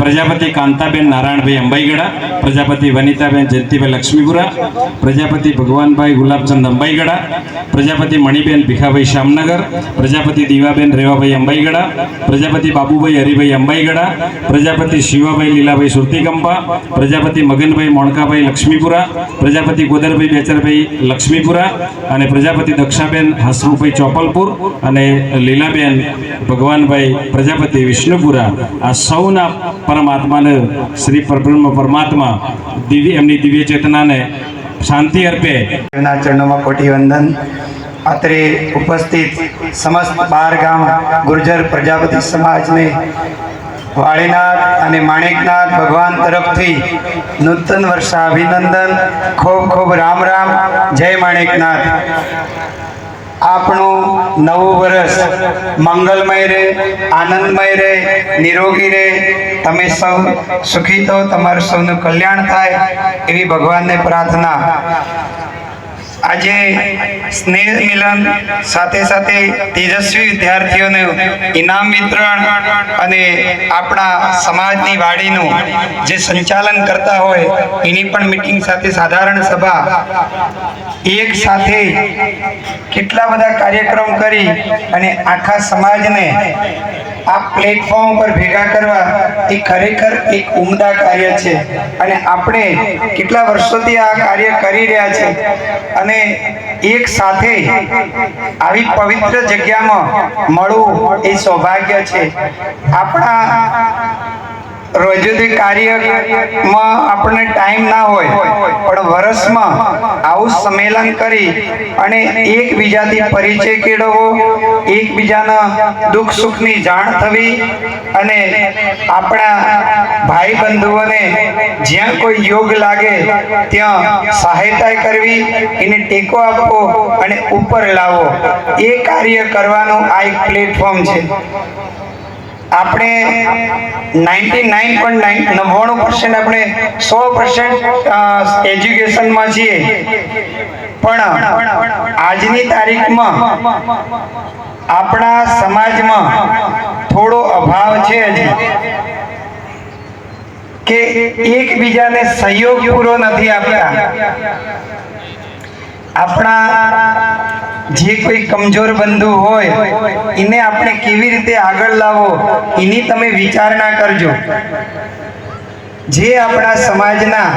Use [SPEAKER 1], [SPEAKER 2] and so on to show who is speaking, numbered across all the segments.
[SPEAKER 1] પ્રજાપતિ કાંતાબેન નારાયણભાઈ અંબાઈગડા, પ્રજાપતિ વનિતાબેન જયંતિભાઈ લક્ષ્મીપુરા, પ્રજાપતિ ભગવાનભાઈ ગુલાબચંદ અંબાઈગડા, પ્રજાપતિ મણિબેન ભીખાભાઈ શ્યામનગર પ્રજાપતિ દીવાબેન રેવાભાઈ અંબાઈગડા, પ્રજાપતિ બાબુભાઈ હરિભાઈ અંબાઈગડા, પ્રજાપતિ શિવાભાઈ લીલાભાઈ સુરતીકંપા પ્રજાપતિ મગનભાઈ મોણકાભાઈ લક્ષ્મીપુરા, પ્રજાપતિ ગોદરભાઈ બેચરભાઈ લક્ષ્મીપુરા અને પ્રજાપતિ દક્ષાબેન હસરૂભાઈ ચોપલપુર અને લીલાબેન ભગવાનભાઈ પ્રજાપતિ વિષ્ણુપુરા. આ સૌના પરમાત્માને, શ્રી પરબ્રહ્મ પરમાત્મા, દિવ્ય, એમની દિવ્ય ચેતનાને શાંતિ અર્પે.
[SPEAKER 2] એમના ચરણોમાં કોટી વંદન અત્રે ઉપસ્થિત સમસ્ત બાર ગામ ગુર્જર પ્રજાપતિ સમાજને વાળીનાથ અને માણેકનાથ ભગવાન તરફથી નૂતન વર્ષા અભિનંદન ખૂબ ખૂબ રામ રામ. જય માણેકનાથ. આપણું નવું વર્ષ મંગલમય રહે, આનંદમય રહે, નિરોગી રહે. તમે સૌ સુખી તો, તમારું સૌનું કલ્યાણ થાય એવી ભગવાનને પ્રાર્થના. આજે સ્નેહ મિલન સાથે સાથે તેજસ્વી વિદ્યાર્થીઓને ઇનામ વિતરણ અને આપણા સમાજની વાડીનું જે સંચાલન કરતા હોય, એની પણ મીટિંગ સાથે સાધારણ સભા, એક સાથે કેટલા બધા કાર્યક્રમ કરી અને આખા સમાજને આ પ્લેટફોર્મ પર ભેગા કરવા એ ખરેખર એક ઉમદા કાર્ય છે. અને આપણે કેટલા વર્ષોથી આ કાર્ય કરી રહ્યા છે. અને એક સાથે આવી પવિત્ર જગ્યામાં મળવું એ સૌભાગ્ય છે. આપણા રોજિંદી કાર્યમાં આપણને ટાઈમ ના હોય, પણ વર્ષમાં આવું સંમેલન કરી અને એકબીજાથી પરિચય કેળવવો એકબીજાના દુઃખ સુખની જાણ થવી અને આપણા ભાઈ બંધુઓને જ્યાં કોઈ યોગ લાગે ત્યાં સહાયતા કરવી, એને ટેકો આપવો અને ઉપર લાવવો. એ કાર્ય કરવાનું આ એક પ્લેટફોર્મ છે. આપણે નાઇન્ટી નાઇન નાઇન નવ્વાણું પર્સન્ટ આપણે સો પર્સન્ટ એજ્યુકેશનમાં છીએ. પણ આજની તારીખમાં આપણા સમાજમાં થોડો અભાવ છે કે એકબીજાને સહયોગ પૂરો નથી આપતા. આપણા જે કોઈ કમજોર બંધુ હોય, એને આપણે કેવી રીતે આગળ લાવો, એની તમે વિચારણા કરજો. જે આપણા સમાજના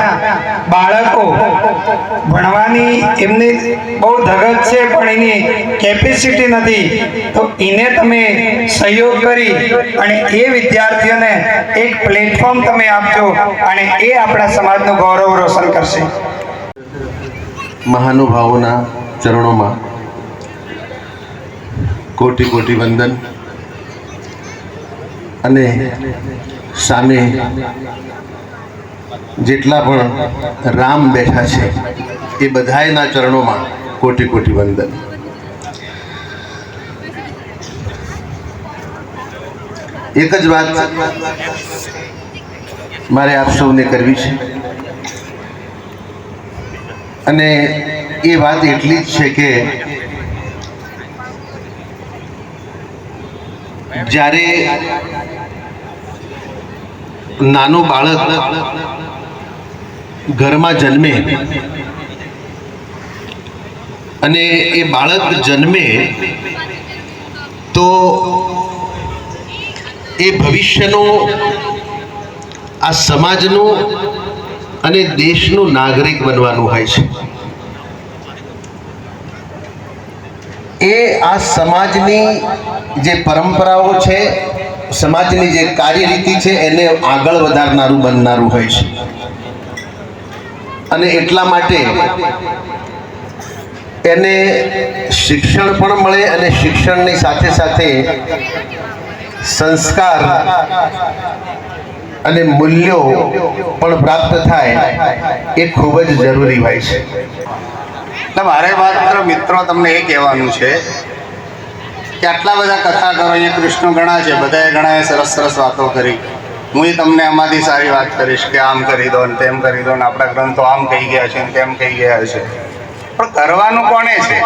[SPEAKER 2] બાળકો ભણવાની એમને બહુ ધગત છે, પણ એની કેપેસિટી નથી, તો એને તમે સહયોગ કરી અને એ વિદ્યાર્થીઓને એક પ્લેટફોર્મ તમે આપજો અને એ આપણા સમાજનું ગૌરવ રોશન કરશે.
[SPEAKER 3] મહાનુભાવોના ચરણોમાં કોટી કોટી વંદન. અને સામે જેટલા પણ રામ બેઠા છે, એ બધાયના ચરણોમાં કોટી કોટી વંદન. એક જ વાત મારે આપ સૌને કરવી છે. અને એ વાત એટલી જ છે કે જ્યારે નાનું બાળક ઘરમાં જન્મે અને એ બાળક જન્મે, તો એ ભવિષ્યનું, આ સમાજનું અને દેશનું નાગરિક બનવાનું હોય છે. એ આ સમાજની જે પરંપરાઓ છે, સમાજની જે કાર્યરીતિ છે, એને આગળ વધારનારું, બનનારું હોય છે. અને એટલા માટે એને શિક્ષણ પણ મળે અને શિક્ષણની સાથે સાથે સંસ્કાર અને મૂલ્યો પણ પ્રાપ્ત થાય એ ખૂબ જ જરૂરી હોય છે.
[SPEAKER 4] એટલે મારે માત્ર મિત્રો તમને એ કહેવાનું છે કે આટલા બધા કથાકારો અહીંયા કૃષ્ણ ઘણા છે, બધાએ ઘણાએ સરસ સરસ વાતો કરી. હું તમને આમાંથી સારી વાત કરીશ કે આમ કરી દો ને તેમ કરી દો ને આપણા ગ્રંથો આમ કહી ગયા છે ને તેમ કહી ગયા છે. પણ કરવાનું કોણે છે?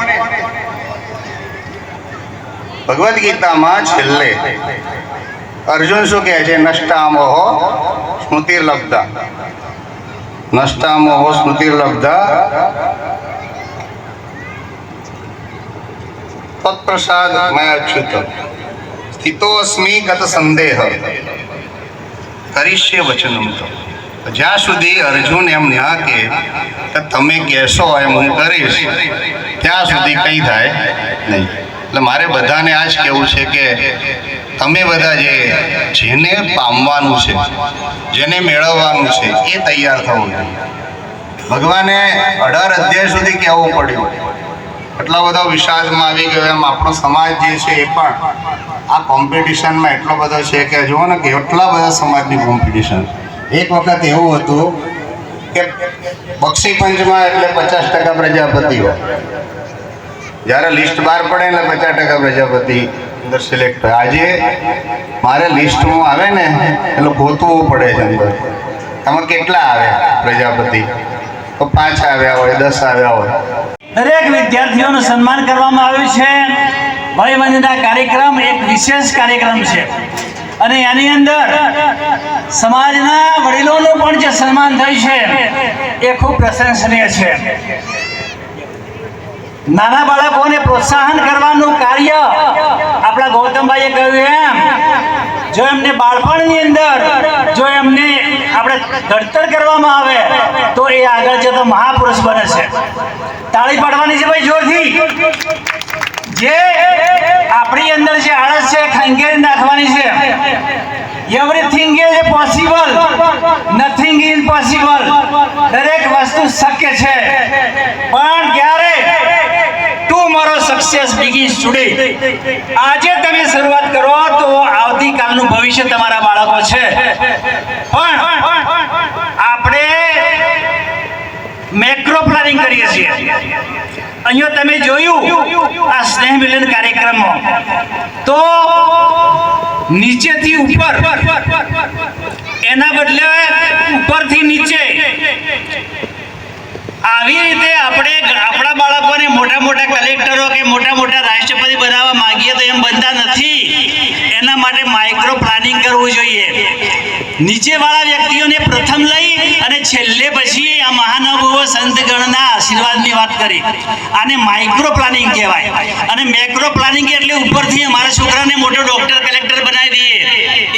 [SPEAKER 4] ભગવદ્ ગીતામાં છેલ્લે અર્જુન શું કહે છે? નષ્ટામોહો સ્મૃતિર્લબ્ધા. નષ્ટામોહો સ્મૃતિર્લબ્ધા તત્પ્રસાદ મય સ્થિતોસ્મી ગત સંદેહ કરીશ્ય વચનમ તો જ્યાં સુધી અર્જુન એમ ના કે તમે કહેશો એમ હું કરીશ ત્યાં સુધી કંઈ થાય નહીં એટલે મારે બધાને આ જ કહેવું છે કે તમે બધા જે જેને પામવાનું છે, જેને મેળવવાનું છે, એ તૈયાર થવું જોઈએ. ભગવાને અઢાર અધ્યાય સુધી કહેવું પડ્યું. એટલો બધા વિશ્વાસમાં આવી ગયો એમ આપણો સમાજ જે છે એ પણ આ કોમ્પિટિશનમાં એટલો બધો છે કે જુઓ ને કે એટલા બધા સમાજની કોમ્પિટિશન એક વખત એવું હતું કે બક્ષી પંચમાં એટલે પચાસ ટકા પ્રજાપતિઓ જ્યારે લિસ્ટ બહાર પડે ને પચાસ ટકા પ્રજાપતિ અંદર સિલેક્ટ હોય આજે મારે લિસ્ટમાં આવે ને એટલે ગોતવું પડે છે અંદર. તમે કેટલા આવ્યા પ્રજાપતિ? તો પાંચ આવ્યા હોય, દસ આવ્યા હોય.
[SPEAKER 5] દરેક વિદ્યાર્થીઓનું સન્માન કરવામાં આવ્યું છે. વયવંદના કાર્યક્રમ એક વિશેષ કાર્યક્રમ છે. અને એની અંદર સમાજના વડીલોનું પણ જે સન્માન થયું છે, એ ખૂબ પ્રશંસનીય છે. નાના બાળકોને પ્રોત્સાહન કરવાનું કાર્ય આપણા ગૌતમભાઈએ કહ્યું એમ. જો એમને બાળપણની અંદર, જો એમને આપણે ઘડતર કરવામાં આવે એ આગળ જતો મહાપુરુષ બને છે. તાળી પાડવાની છે ભાઈ જોરથી. જે આપણી અંદર જે આળસ છે ખંગેરી નાખવાની છે. Everything is possible nothing is possible દરેક વસ્તુ શક્ય છે. પણ ક્યારે? ટુમોરો સક્સેસ બિગીન્સ ટુડે આજે તમે શરૂઆત કરો તો આવતીકાલનું ભવિષ્ય તમારા બાળકો છે. પણ આપણે મેક્રો પ્લાનિંગ કરીએ છીએ. અહીંયા તમે જોયું આ સ્નેહ મિલન કાર્યક્રમમાં. તો નીચેથી ઉપર, એના બદલે ઉપરથી નીચે. આવી રીતે આપણે આપણા બાળકોને મોટા મોટા કલેક્ટરો કે મોટા મોટા રાષ્ટ્રપતિ બનાવવા માંગીએ તો એમ બનતા નથી. એના માટે માઇક્રો પ્લાનિંગ કરવું જોઈએ. નીચેવાળા વ્યક્તિઓને પ્રથમ લઈ અને છેલ્લે પછી આ મહાનુભાવો સંતગણના આશીર્વાદની વાત કરી. આને માઇક્રો પ્લાનિંગ કહેવાય. અને મેક્રો પ્લાનિંગ એટલે ઉપરથી અમારા છોકરાને મોટો ડોક્ટર કલેક્ટર બનાવી દઈએ.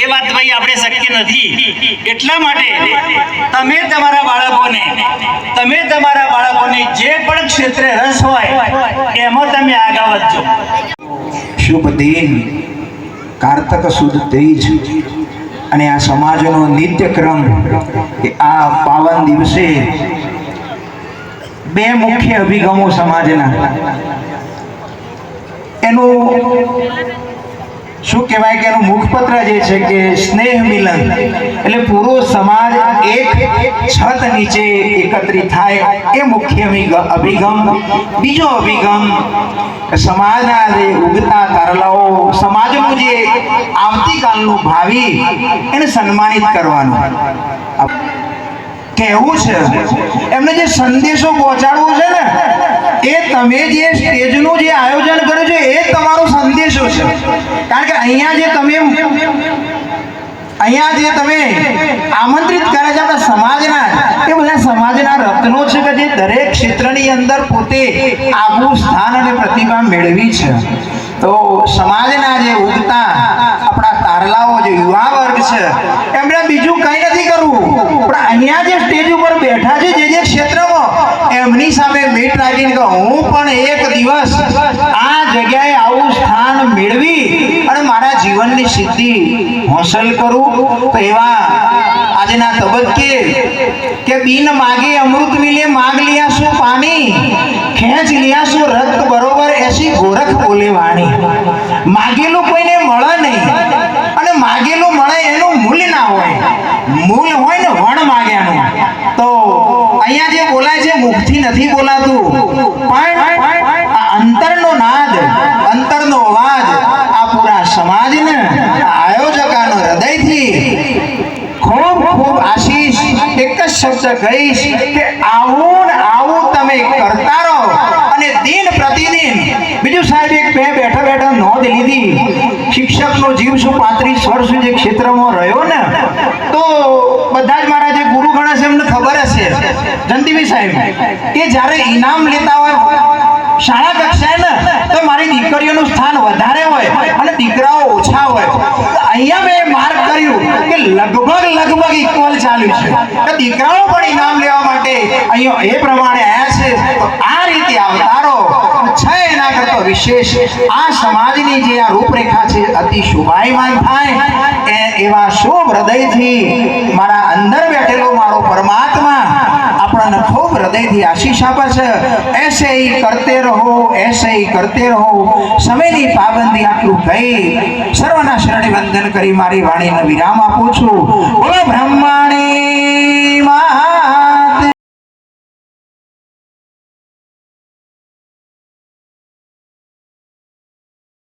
[SPEAKER 5] એ વાત ભાઈ આપણે શક્ય નથી. એટલા માટે તમે તમારા બાળકોને, તમે તમારા બાળકોને જે પણ ક્ષેત્રે રસ હોય, એમાં તમે આગળ વધજો.
[SPEAKER 6] શુભ દિન. કારતક સુદ તેજ. અને આ સમાજનો નિત્યક્રમ કે આ પાવન દિવસે બે મુખ્ય અભિગમો સમાજના. એનું શું કહેવાય કે એનું મુખપત્ર જે છે કે સ્નેહ મિલન. એટલે પૂરો સમાજ એક છત નીચે એકત્રિત થાય એ મુખ્ય અભિગ- અભિગમ. બીજો અભિગમ સમાજના જે ઉગતા તારલાઓ, સમાજનું જે આવતીકાલનું ભાવિ, એને સન્માનિત કરવાનું. કહેવું છે? એમને જે સંદેશો પહોંચાડવો છે ને, એ તમે જે સ્ટેજનું જે આયોજન કર્યું છે, એ તમારો સંદેશો છે. કારણ કે અહીંયા જે તમે અહીંયા જે તમે આમંત્રિત કરે છે આપણા સમાજના, એ બધા સમાજના રત્નો છે કે જે દરેક ક્ષેત્રની અંદર પોતે આગવું સ્થાન અને પ્રતિભા મેળવી છે. તો સમાજના જે ઉગતા આપણા તારલાઓ, જે યુવા વર્ગ છે, એમણે બીજું કંઈ પણ અહીંયા જે સ્ટેજ ઉપર બેઠા છે, જે જે ક્ષેત્રમાં, એમની સામે મીટ રાખીને કે હું પણ એક દિવસ આ જગ્યાએ આવું સ્થાન મેળવી અને મારા જીવનની સિદ્ધિ હાંસલ કરું. તો એવા આજના તબક્કે કે બિન માગે અમૃત મિલે માગ લિયા શું પાણી, ખેંચ લિયા શું રક્ત બરોબર એસી ગોરખ બોલે વાણી. માગેલું કોઈને મળે નહીં અને માગેલું મળે એનું મૂલ્ય ના હોય. મૂલ હોય ને વણ માગ્યાનું તો અહીંયા જે બોલાય છે મુખથી નથી બોલાતું. પણ આ અંતરનો નાદ, અંતરનો અવાજ આ પૂરા સમાજને આયોજકાનો હૃદયથી ખૂબ ખૂબ આશીષ, એક જ શબ્દ કહીશ કે આવું આવું તમે કરતા રહો અને દિન પ્રતિદિન. બીજું સાહેબ એક બે બેઠા બેઠા લીધી શિક્ષકનો જીવ શું પાંત્રીસ વર્ષ જે ક્ષેત્રમાં રહ્યો ને? તો બધા જ મારા જે ગુરુ ગણ એમને ખબર હશે. જંતીભાઈ સાહેબ, કે જ્યારે ઇનામ લેતા હોય શાળા કક્ષાએ ને, તો મારી દીકરીઓનું સ્થાન વધારે હોય અને દીકરાઓ ઓછા હોય. અહીંયા મેં માર્ક કર્યું કે લગભગ લગભગ ઇક્વલ ચાલ્યું છે. કે દીકરાઓ પણ ઇનામ લેવા માટે અહીંયા એ પ્રમાણે આવ્યા છે. આ રીતે અવતારો છે એના કરતો વિશેષ. આ સમાજની જે આ રૂપરેખા છે, અતિ શુભાયમાન થાય એવા શુભ હૃદયથી મારા અંદર બેઠેલો મારો પરમાત્મા આપણને ખૂબ હૃદયથી આશીષ આપે છે. એસે કરતે રહો, એસે કરતે રહો. સમયની પાબંદી આટલું કહી, સર્વના શરણે વંદન કરી મારી વાણીને વિરામ આપું છું. બોલો બ્રહ્મા